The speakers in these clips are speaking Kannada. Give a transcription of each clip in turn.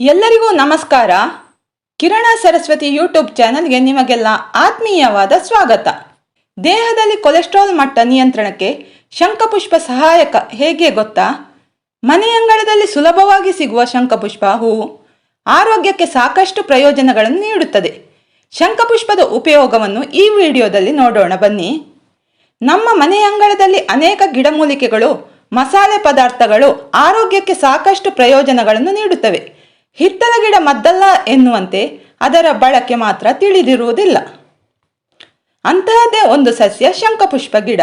ಎಲ್ಲರಿಗೂ ನಮಸ್ಕಾರ. ಕಿರಣ ಸರಸ್ವತಿ ಯೂಟ್ಯೂಬ್ ಚಾನಲ್ಗೆ ನಿಮಗೆಲ್ಲ ಆತ್ಮೀಯವಾದ ಸ್ವಾಗತ. ದೇಹದಲ್ಲಿ ಕೊಲೆಸ್ಟ್ರಾಲ್ ಮಟ್ಟ ನಿಯಂತ್ರಣಕ್ಕೆ ಶಂಖಪುಷ್ಪ ಸಹಾಯಕ ಹೇಗೆ ಗೊತ್ತಾ? ಮನೆಯಂಗಳದಲ್ಲಿ ಸುಲಭವಾಗಿ ಸಿಗುವ ಶಂಖಪುಷ್ಪ ಹೂವು ಆರೋಗ್ಯಕ್ಕೆ ಸಾಕಷ್ಟು ಪ್ರಯೋಜನಗಳನ್ನು ನೀಡುತ್ತದೆ. ಶಂಖಪುಷ್ಪದ ಉಪಯೋಗವನ್ನು ಈ ವಿಡಿಯೋದಲ್ಲಿ ನೋಡೋಣ ಬನ್ನಿ. ನಮ್ಮ ಮನೆಯಂಗಳದಲ್ಲಿ ಅನೇಕ ಗಿಡಮೂಲಿಕೆಗಳು, ಮಸಾಲೆ ಪದಾರ್ಥಗಳು ಆರೋಗ್ಯಕ್ಕೆ ಸಾಕಷ್ಟು ಪ್ರಯೋಜನಗಳನ್ನು ನೀಡುತ್ತವೆ. ಹಿತ್ತಲ ಗಿಡ ಮದ್ದಲ್ಲ ಎನ್ನುವಂತೆ ಅದರ ಬಳಕೆ ಮಾತ್ರ ತಿಳಿದಿರುವುದಿಲ್ಲ. ಅಂತಹದ್ದೇ ಒಂದು ಸಸ್ಯ ಶಂಖಪುಷ್ಪ ಗಿಡ.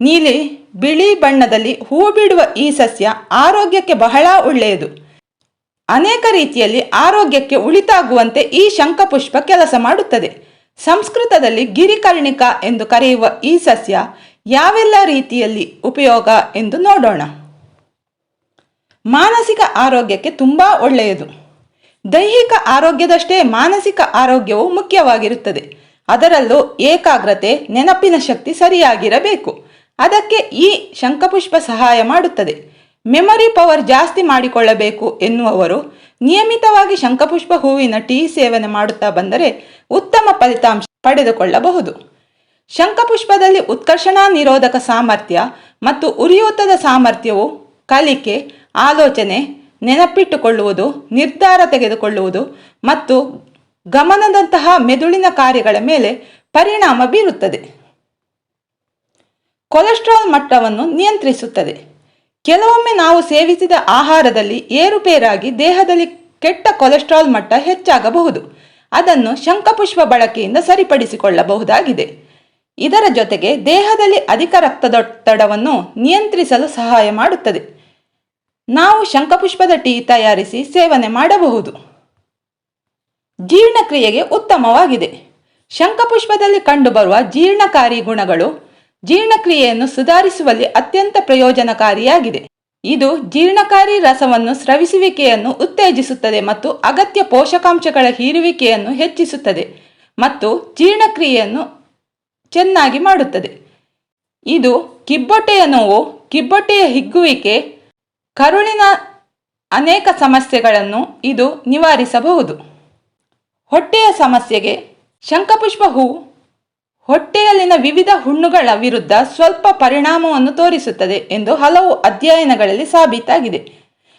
ನೀಲಿ, ಬಿಳಿ ಬಣ್ಣದಲ್ಲಿ ಹೂ ಬಿಡುವ ಈ ಸಸ್ಯ ಆರೋಗ್ಯಕ್ಕೆ ಬಹಳ ಒಳ್ಳೆಯದು. ಅನೇಕ ರೀತಿಯಲ್ಲಿ ಆರೋಗ್ಯಕ್ಕೆ ಉಳಿತಾಗುವಂತೆ ಈ ಶಂಖಪುಷ್ಪ ಕೆಲಸ ಮಾಡುತ್ತದೆ. ಸಂಸ್ಕೃತದಲ್ಲಿ ಗಿರಿಕರ್ಣಿಕ ಎಂದು ಕರೆಯುವ ಈ ಸಸ್ಯ ಯಾವೆಲ್ಲ ರೀತಿಯಲ್ಲಿ ಉಪಯೋಗ ಎಂದು ನೋಡೋಣ. ಮಾನಸಿಕ ಆರೋಗ್ಯಕ್ಕೆ ತುಂಬ ಒಳ್ಳೆಯದು. ದೈಹಿಕ ಆರೋಗ್ಯದಷ್ಟೇ ಮಾನಸಿಕ ಆರೋಗ್ಯವು ಮುಖ್ಯವಾಗಿರುತ್ತದೆ. ಅದರಲ್ಲೂ ಏಕಾಗ್ರತೆ, ನೆನಪಿನ ಶಕ್ತಿ ಸರಿಯಾಗಿರಬೇಕು. ಅದಕ್ಕೆ ಈ ಶಂಖಪುಷ್ಪ ಸಹಾಯ ಮಾಡುತ್ತದೆ. ಮೆಮೊರಿ ಪವರ್ ಜಾಸ್ತಿ ಮಾಡಿಕೊಳ್ಳಬೇಕು ಎನ್ನುವವರು ನಿಯಮಿತವಾಗಿ ಶಂಖಪುಷ್ಪ ಹೂವಿನ ಟೀ ಸೇವನೆ ಮಾಡುತ್ತಾ ಬಂದರೆ ಉತ್ತಮ ಫಲಿತಾಂಶ ಪಡೆದುಕೊಳ್ಳಬಹುದು. ಶಂಖಪುಷ್ಪದಲ್ಲಿ ಉತ್ಕರ್ಷಣಾ ನಿರೋಧಕ ಸಾಮರ್ಥ್ಯ ಮತ್ತು ಉರಿಯೂತದ ಸಾಮರ್ಥ್ಯವು ಕಲಿಕೆ ಆಲೋಚನೆ ನೆನಪಿಟ್ಟುಕೊಳ್ಳುವುದು, ನಿರ್ಧಾರ ತೆಗೆದುಕೊಳ್ಳುವುದು ಮತ್ತು ಗಮನದಂತಹ ಮೆದುಳಿನ ಕಾರ್ಯಗಳ ಮೇಲೆ ಪರಿಣಾಮ ಬೀರುತ್ತದೆ. ಕೊಲೆಸ್ಟ್ರಾಲ್ ಮಟ್ಟವನ್ನು ನಿಯಂತ್ರಿಸುತ್ತದೆ. ಕೆಲವೊಮ್ಮೆ ನಾವು ಸೇವಿಸಿದ ಆಹಾರದಲ್ಲಿ ಏರುಪೇರಾಗಿ ದೇಹದಲ್ಲಿ ಕೆಟ್ಟ ಕೊಲೆಸ್ಟ್ರಾಲ್ ಮಟ್ಟ ಹೆಚ್ಚಾಗಬಹುದು. ಅದನ್ನು ಶಂಖಪುಷ್ಪ ಬಳಕೆಯಿಂದ ಸರಿಪಡಿಸಿಕೊಳ್ಳಬಹುದಾಗಿದೆ. ಇದರ ಜೊತೆಗೆ ದೇಹದಲ್ಲಿ ಅಧಿಕ ರಕ್ತದೊತ್ತಡವನ್ನು ನಿಯಂತ್ರಿಸಲು ಸಹಾಯ ಮಾಡುತ್ತದೆ. ನಾವು ಶಂಖಪುಷ್ಪದ ಟೀ ತಯಾರಿಸಿ ಸೇವನೆ ಮಾಡಬಹುದು. ಜೀರ್ಣಕ್ರಿಯೆಗೆ ಉತ್ತಮವಾಗಿದೆ. ಶಂಖಪುಷ್ಪದಲ್ಲಿ ಕಂಡುಬರುವ ಜೀರ್ಣಕಾರಿ ಗುಣಗಳು ಜೀರ್ಣಕ್ರಿಯೆಯನ್ನು ಸುಧಾರಿಸುವಲ್ಲಿ ಅತ್ಯಂತ ಪ್ರಯೋಜನಕಾರಿಯಾಗಿದೆ. ಇದು ಜೀರ್ಣಕಾರಿ ರಸವನ್ನು ಸ್ರವಿಸುವಿಕೆಯನ್ನು ಉತ್ತೇಜಿಸುತ್ತದೆ ಮತ್ತು ಅಗತ್ಯ ಪೋಷಕಾಂಶಗಳ ಹೀರುವಿಕೆಯನ್ನು ಹೆಚ್ಚಿಸುತ್ತದೆ ಮತ್ತು ಜೀರ್ಣಕ್ರಿಯೆಯನ್ನು ಚೆನ್ನಾಗಿ ಮಾಡುತ್ತದೆ. ಇದು ಕಿಬ್ಬೊಟ್ಟೆಯ ನೋವು, ಕಿಬ್ಬೊಟ್ಟೆಯ ಹಿಗ್ಗುವಿಕೆ ಕರುಳಿನ ಅನೇಕ ಸಮಸ್ಯೆಗಳನ್ನು ಇದು ನಿವಾರಿಸಬಹುದು. ಹೊಟ್ಟೆಯ ಸಮಸ್ಯೆಗೆ ಶಂಖಪುಷ್ಪ ಹೂ ಹೊಟ್ಟೆಯಲ್ಲಿನ ವಿವಿಧ ಹುಣ್ಣುಗಳ ವಿರುದ್ಧ ಸ್ವಲ್ಪ ಪರಿಣಾಮವನ್ನು ತೋರಿಸುತ್ತದೆ ಎಂದು ಹಲವು ಅಧ್ಯಯನಗಳಲ್ಲಿ ಸಾಬೀತಾಗಿದೆ.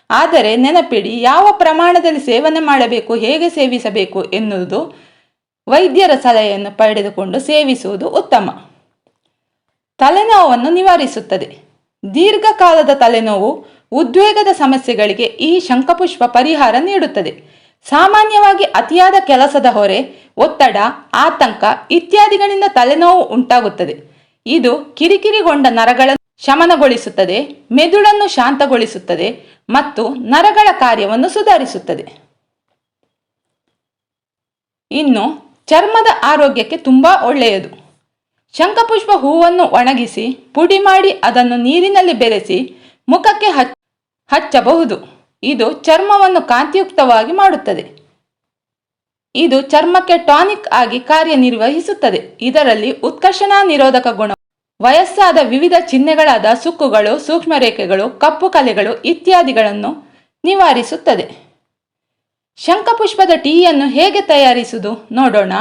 ಆದರೆ ನೆನಪಿಡಿ ಯಾವ ಪ್ರಮಾಣದಲ್ಲಿ ಸೇವನೆ ಮಾಡಬೇಕು, ಹೇಗೆ ಸೇವಿಸಬೇಕು ಎನ್ನುವುದು ವೈದ್ಯರ ಸಲಹೆಯನ್ನು ಪಡೆದುಕೊಂಡು ಸೇವಿಸುವುದು ಉತ್ತಮ. ತಲೆನೋವನ್ನು ನಿವಾರಿಸುತ್ತದೆ. ದೀರ್ಘಕಾಲದ ತಲೆನೋವು ಉದ್ವೇಗದ ಸಮಸ್ಯೆಗಳಿಗೆ ಈ ಶಂಖಪುಷ್ಪ ಪರಿಹಾರ ನೀಡುತ್ತದೆ. ಸಾಮಾನ್ಯವಾಗಿ ಅತಿಯಾದ ಕೆಲಸದ ಹೊರೆ, ಒತ್ತಡ, ಆತಂಕ ಇತ್ಯಾದಿಗಳಿಂದ ತಲೆನೋವು ಉಂಟಾಗುತ್ತದೆ. ಇದು ಕಿರಿಕಿರಿಗೊಂಡ ನರಗಳನ್ನು ಶಮನಗೊಳಿಸುತ್ತದೆ, ಮೆದುಳನ್ನು ಶಾಂತಗೊಳಿಸುತ್ತದೆ ಮತ್ತು ನರಗಳ ಕಾರ್ಯವನ್ನು ಸುಧಾರಿಸುತ್ತದೆ. ಇನ್ನು ಚರ್ಮದ ಆರೋಗ್ಯಕ್ಕೆ ತುಂಬ ಒಳ್ಳೆಯದು. ಶಂಖಪುಷ್ಪ ಹೂವನ್ನು ಒಣಗಿಸಿ, ಪುಡಿ ಮಾಡಿ ಅದನ್ನು ನೀರಿನಲ್ಲಿ ಬೆರೆಸಿ, ಮುಖಕ್ಕೆ ಹಚ್ಚಬಹುದು. ಇದು ಚರ್ಮವನ್ನು ಕಾಂತಿಯುಕ್ತವಾಗಿ ಮಾಡುತ್ತದೆ. ಇದು ಚರ್ಮಕ್ಕೆ ಟಾನಿಕ್ ಆಗಿ ಕಾರ್ಯನಿರ್ವಹಿಸುತ್ತದೆ. ಇದರಲ್ಲಿ ಉತ್ಕರ್ಷಣ ನಿರೋಧಕ ಗುಣ. ವಯಸ್ಸಾದ ವಿವಿಧ ಚಿಹ್ನೆಗಳಾದ ಸುಕ್ಕುಗಳು ಸೂಕ್ಷ್ಮ ರೇಖೆಗಳು ಕಪ್ಪು ಕಲೆಗಳು ಇತ್ಯಾದಿಗಳನ್ನು ನಿವಾರಿಸುತ್ತದೆ. ಶಂಖಪುಷ್ಪದ ಟೀಯನ್ನು ಹೇಗೆ ತಯಾರಿಸುವುದು ನೋಡೋಣ.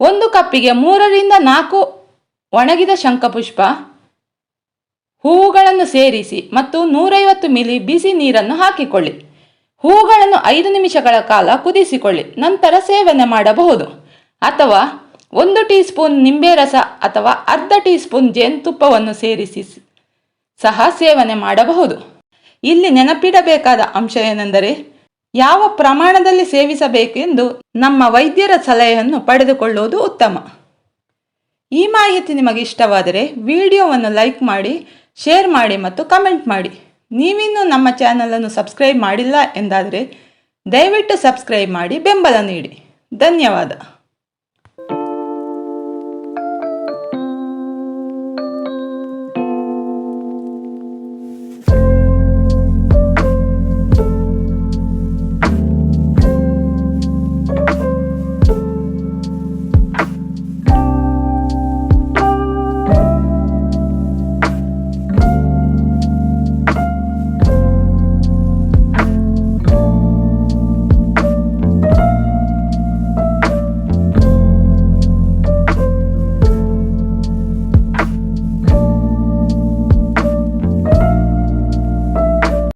ಒಂದು ಕಪ್ಪಿಗೆ ಮೂರರಿಂದ ನಾಲ್ಕು ಒಣಗಿದ ಶಂಖಪುಷ್ಪ ಹೂವುಗಳನ್ನು ಸೇರಿಸಿ ಮತ್ತು ನೂರೈವತ್ತು ಮಿಲಿ ಬಿಸಿ ನೀರನ್ನು ಹಾಕಿಕೊಳ್ಳಿ. ಹೂಗಳನ್ನು ಐದು ನಿಮಿಷಗಳ ಕಾಲ ಕುದಿಸಿಕೊಳ್ಳಿ, ನಂತರ ಸೇವನೆ ಮಾಡಬಹುದು. ಅಥವಾ ಒಂದು ಟೀ ಸ್ಪೂನ್ ನಿಂಬೆ ರಸ ಅಥವಾ ಅರ್ಧ ಟೀ ಸ್ಪೂನ್ ಜೇನುತುಪ್ಪವನ್ನು ಸೇರಿಸಿ ಸಹ ಸೇವನೆ ಮಾಡಬಹುದು. ಇಲ್ಲಿ ನೆನಪಿಡಬೇಕಾದ ಅಂಶ ಏನೆಂದರೆ, ಯಾವ ಪ್ರಮಾಣದಲ್ಲಿ ಸೇವಿಸಬೇಕೆಂದು ನಮ್ಮ ವೈದ್ಯರ ಸಲಹೆಯನ್ನು ಪಡೆದುಕೊಳ್ಳುವುದು ಉತ್ತಮ. ಈ ಮಾಹಿತಿ ನಿಮಗೆ ಇಷ್ಟವಾದರೆ ವಿಡಿಯೋವನ್ನು ಲೈಕ್ ಮಾಡಿ ಶೇರ್ ಮಾಡಿ ಮತ್ತು ಕಮೆಂಟ್ ಮಾಡಿ. ನೀವಿನ್ನೂ ನಮ್ಮ ಚಾನಲನ್ನು ಸಬ್ಸ್ಕ್ರೈಬ್ ಮಾಡಿಲ್ಲ ಎಂದಾದರೆ ದಯವಿಟ್ಟು ಸಬ್ಸ್ಕ್ರೈಬ್ ಮಾಡಿ, ಬೆಂಬಲ ನೀಡಿ. ಧನ್ಯವಾದ.